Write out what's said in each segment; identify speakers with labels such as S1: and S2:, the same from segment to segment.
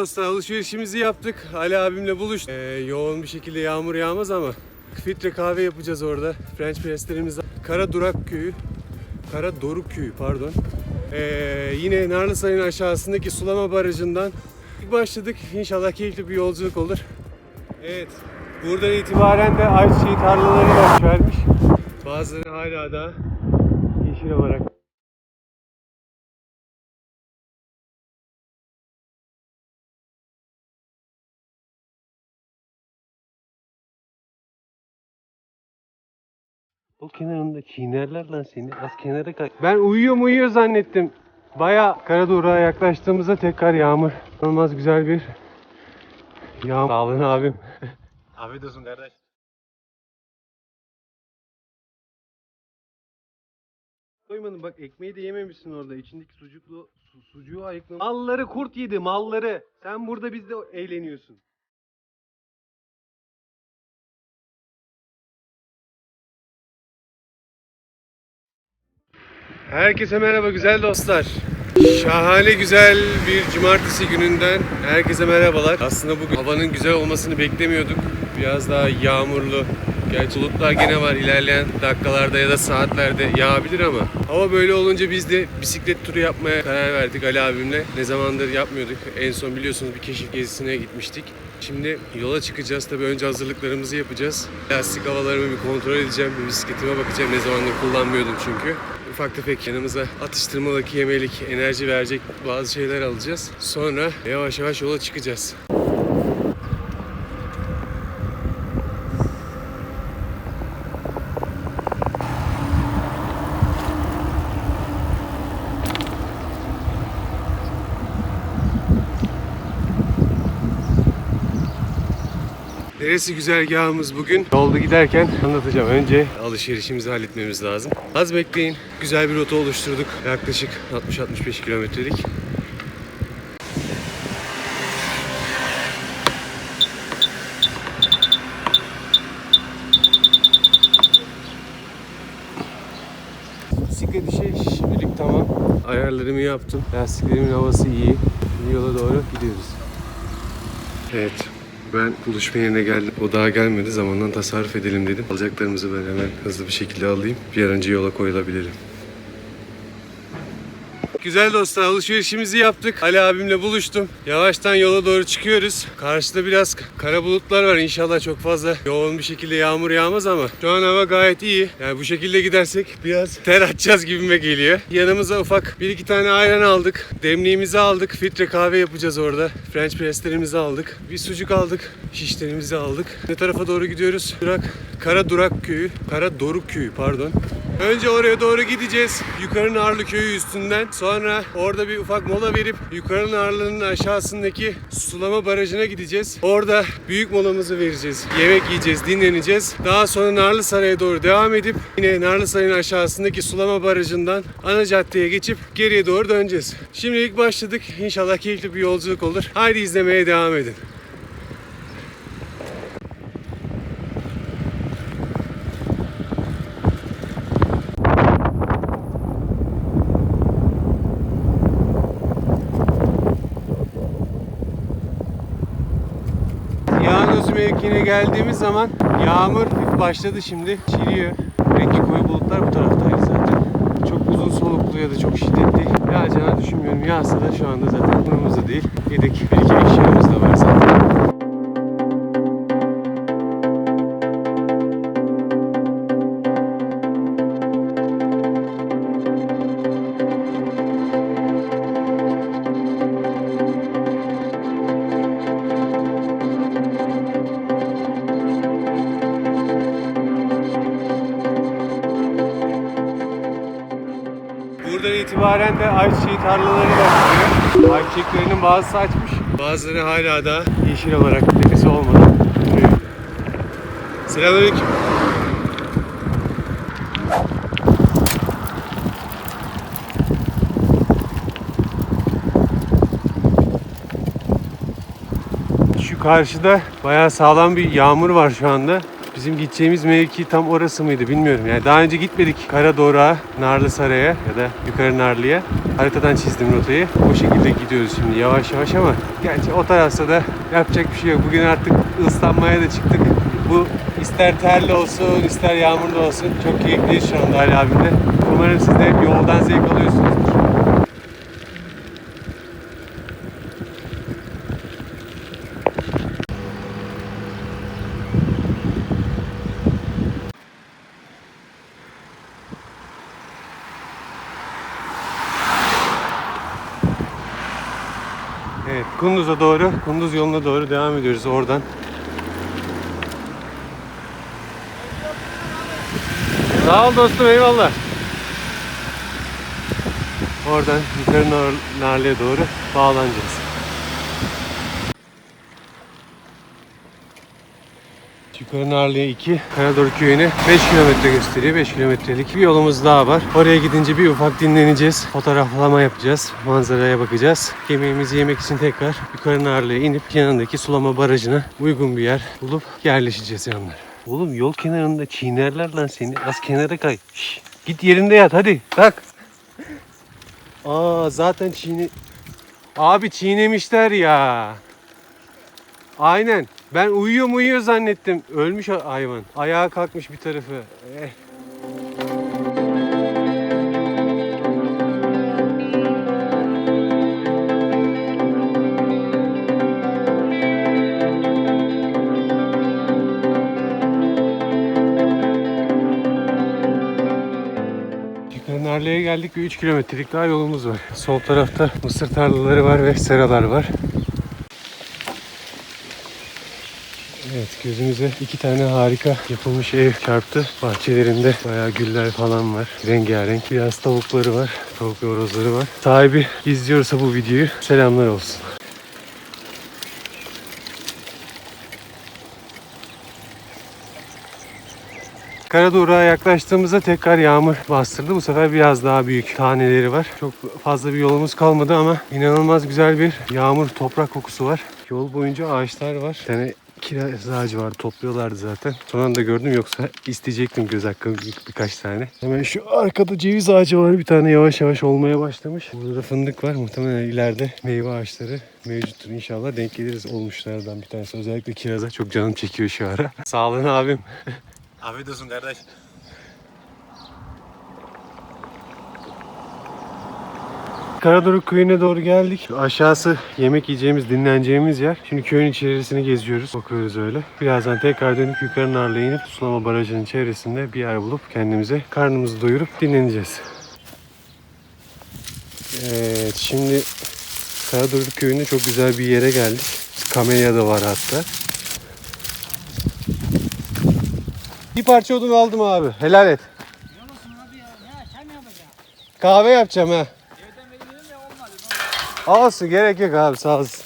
S1: Dostlar alışverişimizi yaptık. Ali abimle buluştuk. Ee, yoğun bir şekilde yağmur yağmaz ama filtre kahve yapacağız orada. French presslerimiz Kara Durak köyü. Kara Doruk köyü pardon. Ee, yine Narlısay'ın aşağısındaki sulama barajından başladık. İnşallah keyifli bir yolculuk olur. Evet. Buradan itibaren de ayçiçeği tarlaları yaş vermiş. Bazıları hala da yeşil olarak O kenarında çiğnerler lan seni. Az kenara kay. Ben uyuyor uyuyor zannettim. Baya Karadur'a yaklaştığımızda tekrar yağmur. Olmaz güzel bir yağmur. Sağ olun abim. Afiyet olsun kardeş. Koymadım bak ekmeği de yememişsin orada. İçindeki sucuklu su, sucuğu ayıklamış. Malları kurt yedi malları. Sen burada bizde eğleniyorsun. Herkese merhaba güzel dostlar. Şahane güzel bir cumartesi gününden herkese merhabalar. Aslında bugün havanın güzel olmasını beklemiyorduk. Biraz daha yağmurlu. Gerçi bulutlar gene var ilerleyen dakikalarda ya da saatlerde yağabilir ama hava böyle olunca biz de bisiklet turu yapmaya karar verdik Ali abimle. Ne zamandır yapmıyorduk. En son biliyorsunuz bir keşif gezisine gitmiştik. Şimdi yola çıkacağız. Tabii önce hazırlıklarımızı yapacağız. Lastik havalarımı bir kontrol edeceğim. Bir bisikletime bakacağım. Ne zamandır kullanmıyordum çünkü ufak tefek yanımıza atıştırmalık, yemelik, enerji verecek bazı şeyler alacağız. Sonra yavaş yavaş yola çıkacağız. Neresi güzergahımız bugün? Yolda giderken anlatacağım. Önce alışverişimizi halletmemiz lazım. Az bekleyin. Güzel bir rota oluşturduk. Yaklaşık 60-65 kilometrelik. Bisiklet işi şimdilik tamam. Ayarlarımı yaptım. Lastiklerimin havası iyi. Yola doğru gidiyoruz. Evet. Ben buluşma yerine geldim. O daha gelmedi. Zamandan tasarruf edelim dedim. Alacaklarımızı ben hemen hızlı bir şekilde alayım. Bir an önce yola koyulabilirim. Güzel dostlar alışverişimizi yaptık. Ali abimle buluştum. Yavaştan yola doğru çıkıyoruz. Karşıda biraz kara bulutlar var. İnşallah çok fazla yoğun bir şekilde yağmur yağmaz ama şu an hava gayet iyi. Yani bu şekilde gidersek biraz ter atacağız gibime geliyor. Yanımıza ufak bir iki tane ayran aldık. Demliğimizi aldık. Filtre kahve yapacağız orada. French presslerimizi aldık. Bir sucuk aldık. Şişlerimizi aldık. Ne tarafa doğru gidiyoruz? Durak, Kara Durak köyü. Kara Doruk köyü pardon. Önce oraya doğru gideceğiz. Yukarı Narlı köyü üstünden. Sonra orada bir ufak mola verip yukarı Narlı'nın aşağısındaki sulama barajına gideceğiz. Orada büyük molamızı vereceğiz. Yemek yiyeceğiz, dinleneceğiz. Daha sonra Narlı Saray'a doğru devam edip yine Narlı Saray'ın aşağısındaki sulama barajından ana caddeye geçip geriye doğru döneceğiz. Şimdilik başladık. İnşallah keyifli bir yolculuk olur. Haydi izlemeye devam edin. Yağnöz mevkiine geldiğimiz zaman yağmur başladı şimdi. Çiliyor. Renkli koyu bulutlar bu taraftaydı zaten. Çok uzun soluklu ya da çok şiddetli yağacağını düşünmüyorum. Yağsa da şu anda zaten umurumuzda değil. Yedek bir iki eşyamız da var zaten. De ayçiçeği tarlaları başlıyor. Ayçiçeklerinin bazısı açmış. Bazıları hala da yeşil olarak tepesi olmadı. Selamünaleyküm. Şu karşıda bayağı sağlam bir yağmur var şu anda. Bizim gideceğimiz mevki tam orası mıydı bilmiyorum. Yani daha önce gitmedik Kara Doruk'a, Narlı Saray'a ya da Yukarı Narlı'ya. Haritadan çizdim rotayı. O şekilde gidiyoruz şimdi yavaş yavaş ama gerçi o tarafta da yapacak bir şey yok. Bugün artık ıslanmaya da çıktık. Bu ister terli olsun, ister yağmurlu olsun. Çok keyifliyiz şu anda Ali abimle. Umarım siz de hep yoldan zevk alıyorsunuzdur. Evet, Kunduz'a doğru, Kunduz yoluna doğru devam ediyoruz oradan. Sağ ol dostum, eyvallah. Oradan yukarı Nar Narlı'ya doğru bağlanacağız. Yukarı Narlı'ya 2, Karador köyüne 5 kilometre gösteriyor. 5 kilometrelik bir yolumuz daha var. Oraya gidince bir ufak dinleneceğiz. Fotoğraflama yapacağız. Manzaraya bakacağız. Yemeğimizi yemek için tekrar yukarı Narlı'ya inip yanındaki sulama barajına uygun bir yer bulup yerleşeceğiz yanlar. Oğlum yol kenarında çiğnerler lan seni. Az kenara kay. Şş, git yerinde yat hadi. Kalk. Aa zaten çiğne... Abi çiğnemişler ya. Aynen. Ben uyuyor mu uyuyor zannettim. Ölmüş hayvan. Ayağa kalkmış bir tarafı. Eh. Narlı'ya geldik ve 3 kilometrelik daha yolumuz var. Sol tarafta mısır tarlaları var ve seralar var. Evet gözümüze iki tane harika yapılmış ev çarptı. Bahçelerinde bayağı güller falan var. Rengarenk. Biraz tavukları var. Tavuk ve horozları var. Sahibi izliyorsa bu videoyu selamlar olsun. Karadoruk'a yaklaştığımızda tekrar yağmur bastırdı. Bu sefer biraz daha büyük taneleri var. Çok fazla bir yolumuz kalmadı ama inanılmaz güzel bir yağmur toprak kokusu var. Yol boyunca ağaçlar var. Bir kiraz vardı topluyorlardı zaten. Son anda gördüm yoksa isteyecektim göz hakkı bir, birkaç tane. Hemen şu arkada ceviz ağacı var bir tane yavaş yavaş olmaya başlamış. Burada da fındık var muhtemelen ileride meyve ağaçları mevcuttur inşallah denk geliriz olmuşlardan bir tanesi. Özellikle kiraza çok canım çekiyor şu ara. Sağ olun abim.
S2: Afiyet olsun kardeş.
S1: Karadoruk köyüne doğru geldik. Aşağısı yemek yiyeceğimiz, dinleneceğimiz yer. Şimdi köyün içerisini geziyoruz. Bakıyoruz öyle. Birazdan tekrar dönüp yukarı Narlı'ya inip Sulama Barajı'nın çevresinde bir yer bulup kendimize karnımızı doyurup dinleneceğiz. Evet şimdi Karadoruk köyünde çok güzel bir yere geldik. Kamelya da var hatta. Bir parça odun aldım abi. Helal et. Kahve yapacağım ha. Olsun gerek yok abi sağ olasın.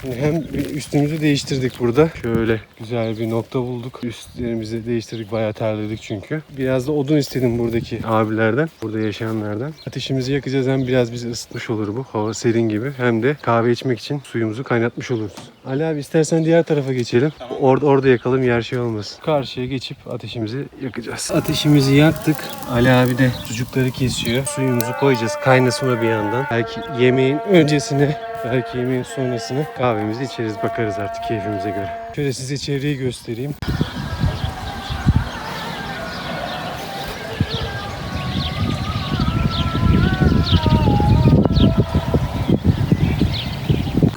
S1: Şimdi hem üstümüzü değiştirdik burada. Şöyle güzel bir nokta bulduk. Üstlerimizi değiştirdik bayağı terledik çünkü. Biraz da odun istedim buradaki abilerden. Burada yaşayanlardan. Ateşimizi yakacağız hem biraz bizi ısıtmış olur bu. Hava serin gibi. Hem de kahve içmek için suyumuzu kaynatmış oluruz. Ali abi istersen diğer tarafa geçelim. Orada orada yakalım yer şey olmasın. Karşıya geçip ateşimizi yakacağız. Ateşimizi yaktık. Ali abi de sucukları kesiyor. Suyumuzu koyacağız. Kaynasın o bir yandan. Belki yemeğin öncesine belki yemeğin sonrasını kahvemizi içeriz bakarız artık keyfimize göre. Şöyle size çevreyi göstereyim.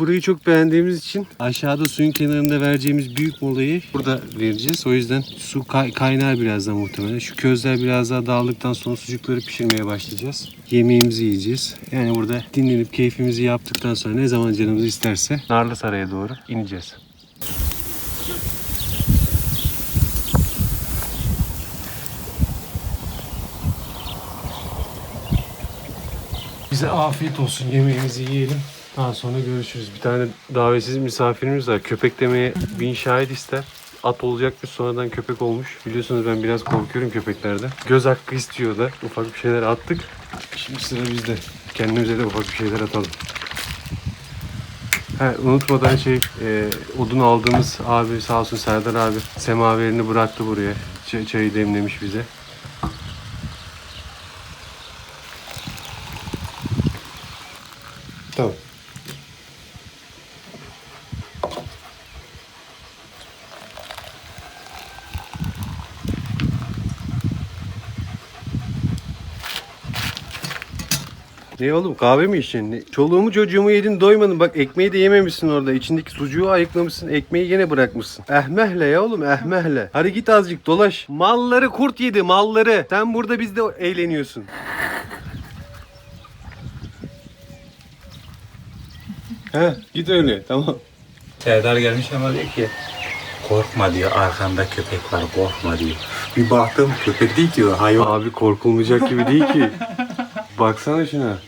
S1: Burayı çok beğendiğimiz için aşağıda suyun kenarında vereceğimiz büyük molayı burada vereceğiz. O yüzden su kay- kaynar birazdan muhtemelen. Şu közler biraz daha dağıldıktan sonra sucukları pişirmeye başlayacağız. Yemeğimizi yiyeceğiz. Yani burada dinlenip keyfimizi yaptıktan sonra ne zaman canımız isterse Narlı Saray'a doğru ineceğiz. Bize afiyet olsun. Yemeğimizi yiyelim. Daha sonra görüşürüz. Bir tane davetsiz misafirimiz var. Köpek demeye bin şahit ister. At olacakmış sonradan köpek olmuş. Biliyorsunuz ben biraz korkuyorum köpeklerden. Göz hakkı istiyor da. Ufak bir şeyler attık. Şimdi sıra bizde. Kendimize de ufak bir şeyler atalım. Ha, unutmadan şey e, odun aldığımız abi sağ olsun Serdar abi semaverini bıraktı buraya. Ç- çayı demlemiş bize. Ne oğlum kahve mi? Ne? Çoluğumu çocuğumu yedin doymadın. Bak ekmeği de yememişsin orada. İçindeki sucuğu ayıklamışsın. Ekmeği yine bırakmışsın. Ehmehle ya oğlum ehmehle. Hadi git azıcık dolaş. Malları kurt yedi malları. Sen burada bizde eğleniyorsun. He git öyle tamam.
S2: Serdar gelmiş ama diyor ki korkma diyor arkanda köpek var korkma diyor. Bir baktım köpek değil diyor hayvan.
S1: Abi korkulmayacak gibi değil ki. Baksana şuna.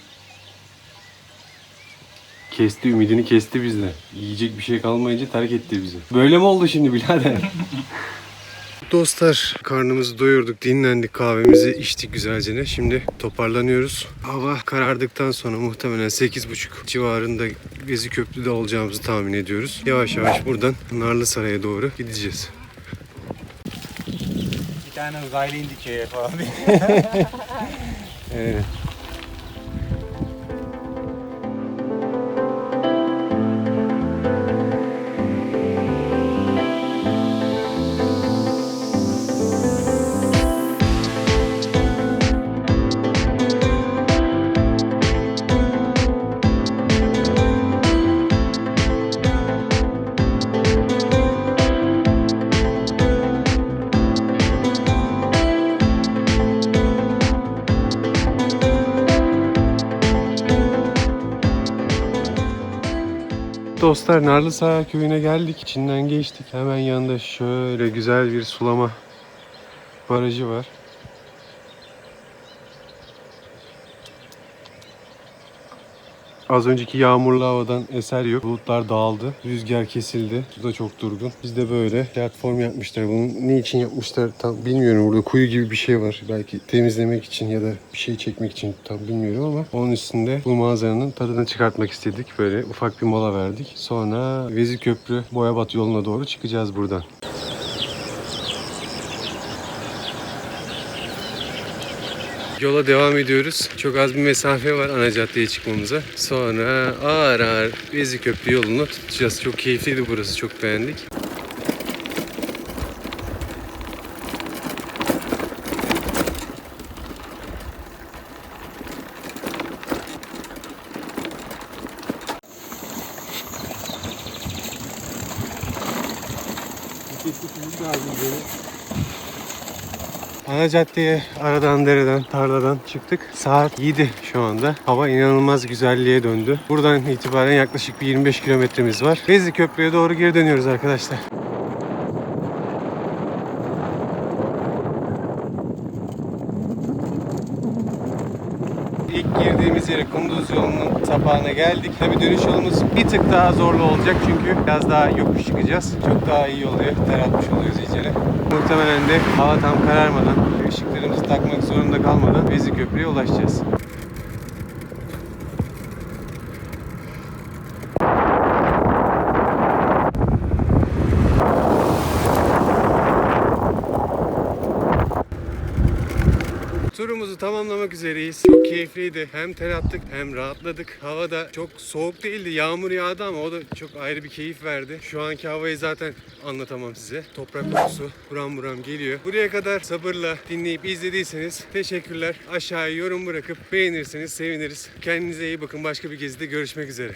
S1: Kesti ümidini kesti bizle. Yiyecek bir şey kalmayınca terk etti bizi. Böyle mi oldu şimdi birader? Dostlar karnımızı doyurduk, dinlendik, kahvemizi içtik güzelce. Şimdi toparlanıyoruz. Hava karardıktan sonra muhtemelen 8.30 civarında Gezi Köprü'de olacağımızı tahmin ediyoruz. Yavaş yavaş buradan Narlısaray'a doğru gideceğiz.
S2: Bir tane uzaylı indi köye falan diye.
S1: Evet. Dostlar Narlısaray köyüne geldik. İçinden geçtik. Hemen yanında şöyle güzel bir sulama barajı var. Az önceki yağmurlu havadan eser yok. Bulutlar dağıldı. Rüzgar kesildi. Su da çok durgun. Biz de böyle platform yapmışlar. Bunu ne için yapmışlar tam bilmiyorum. Burada kuyu gibi bir şey var. Belki temizlemek için ya da bir şey çekmek için tam bilmiyorum ama onun üstünde bu manzaranın tadını çıkartmak istedik. Böyle ufak bir mola verdik. Sonra Vezi Köprü Boyabat yoluna doğru çıkacağız buradan. Yola devam ediyoruz. Çok az bir mesafe var ana caddeye çıkmamıza. Sonra ağır ağır Vezi Köprü yolunu tutacağız. Çok keyifliydi burası. Çok beğendik. Ana caddeye aradan dereden tarladan çıktık. Saat 7 şu anda. Hava inanılmaz güzelliğe döndü. Buradan itibaren yaklaşık bir 25 kilometremiz var. Vezli Köprü'ye doğru geri dönüyoruz arkadaşlar. İlk girdiğimiz yere Kunduz yolunun sapağına geldik. Tabi dönüş yolumuz bir tık daha zorlu olacak çünkü biraz daha yokuş çıkacağız. Çok daha iyi oluyor. Ter atmış oluyoruz iyicene. Muhtemelen de hava tam kararmadan, ışıklarımızı takmak zorunda kalmadan Vezi Köprü'ye ulaşacağız. Turumuzu tamamlamak üzereyiz. Çok keyifliydi. Hem ter attık hem rahatladık. Hava da çok soğuk değildi. Yağmur yağdı ama o da çok ayrı bir keyif verdi. Şu anki havayı zaten anlatamam size. Toprak kokusu buram buram geliyor. Buraya kadar sabırla dinleyip izlediyseniz teşekkürler. Aşağıya yorum bırakıp beğenirseniz seviniriz. Kendinize iyi bakın. Başka bir gezide görüşmek üzere.